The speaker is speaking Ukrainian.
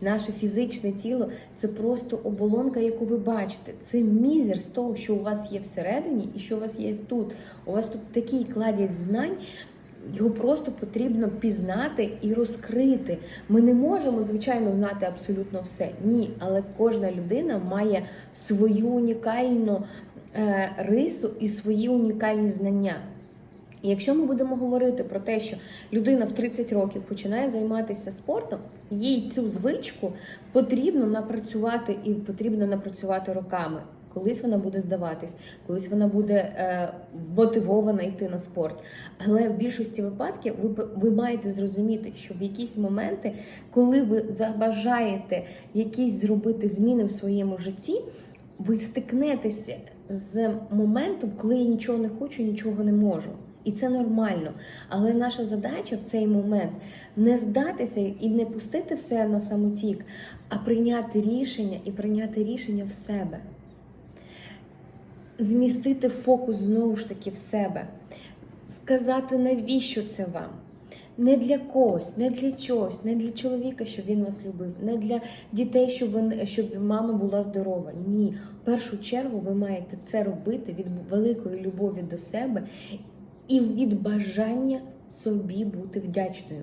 Наше фізичне тіло це просто оболонка, яку ви бачите. Це мізер з того, що у вас є всередині і що у вас є тут. У вас тут такий кладять знань. Його просто потрібно пізнати і розкрити. Ми не можемо, звичайно, знати абсолютно все. Ні, але кожна людина має свою унікальну е, рису і свої унікальні знання. І якщо ми будемо говорити про те, що людина в 30 років починає займатися спортом, їй цю звичку потрібно напрацювати і потрібно напрацювати роками. Колись вона буде здаватись, колись вона буде е, мотивована йти на спорт. Але в більшості випадків ви, ви маєте зрозуміти, що в якісь моменти, коли ви забажаєте якісь зробити зміни в своєму житті, ви стикнетеся з моментом, коли я нічого не хочу, нічого не можу. І це нормально. Але наша задача в цей момент не здатися і не пустити все на самотік, а прийняти рішення і прийняти рішення в себе. Змістити фокус знову ж таки в себе, сказати, навіщо це вам. Не для когось, не для чогось, не для чоловіка, щоб він вас любив, не для дітей, щоб він, щоб мама була здорова. Ні, в першу чергу ви маєте це робити від великої любові до себе і від бажання собі бути вдячною.